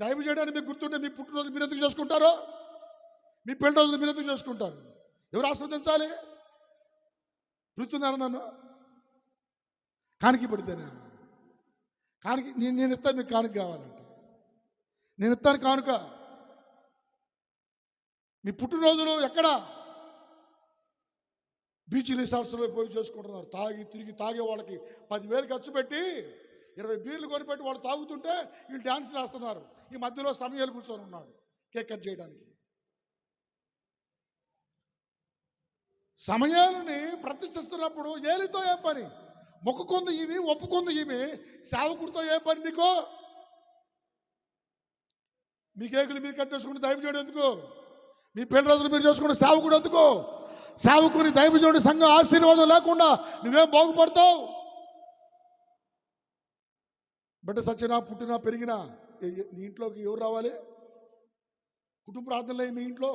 దైవ చేయడానికి మీకు గుర్తుంటే మీ పుట్టినరోజు మీరు ఎందుకు చేసుకుంటారో? మీ పెళ్ళి రోజులు మీరు ఎందుకు చేసుకుంటారు? ఎవరు ఆస్వాదించాలి పిలుతున్నారా నన్ను? కానికి పెడితేనే కానికి నేను నేను ఇస్తాను మీకు కానుక కావాలంటే. నేను ఇస్తాను కానుక. మీ పుట్టినరోజులు ఎక్కడ? బీచ్ రిసార్ట్స్లో పోయి చేసుకుంటున్నారు. తాగి తిరిగి తాగే వాళ్ళకి పదివేలు ఖర్చు పెట్టి ఇరవై బీర్లు కొనిపెట్టి వాళ్ళు తాగుతుంటే వీళ్ళు డ్యాన్స్ వేస్తున్నారు ఈ మధ్యలో సమయాలు కూర్చొని ఉన్నాడు కేక్ కట్ చేయడానికి. సమయాలని ప్రతిష్ఠిస్తున్నప్పుడు ఏలితో ఏం పని? మొక్కుకుంది ఇవి ఒప్పుకుంది ఇవి. సేవకుడితో ఏం పని నీకు? మీ కేకులు మీరు కట్టేసుకుని దైవ చేయడం ఎందుకు? మీ పెళ్ళి రోజులు మీరు చేసుకుంటే సేవకుడు ఎందుకు? సేవకుని దైవజనుడి సంఘం ఆశీర్వాదం లేకుండా నువ్వేం బాగుపడతావు? బిడ్డ సచ్చినా పుట్టినా పెరిగినా నీ ఇంట్లోకి ఎవరు రావాలి? కుటుంబ ప్రార్థనలే మీ ఇంట్లో?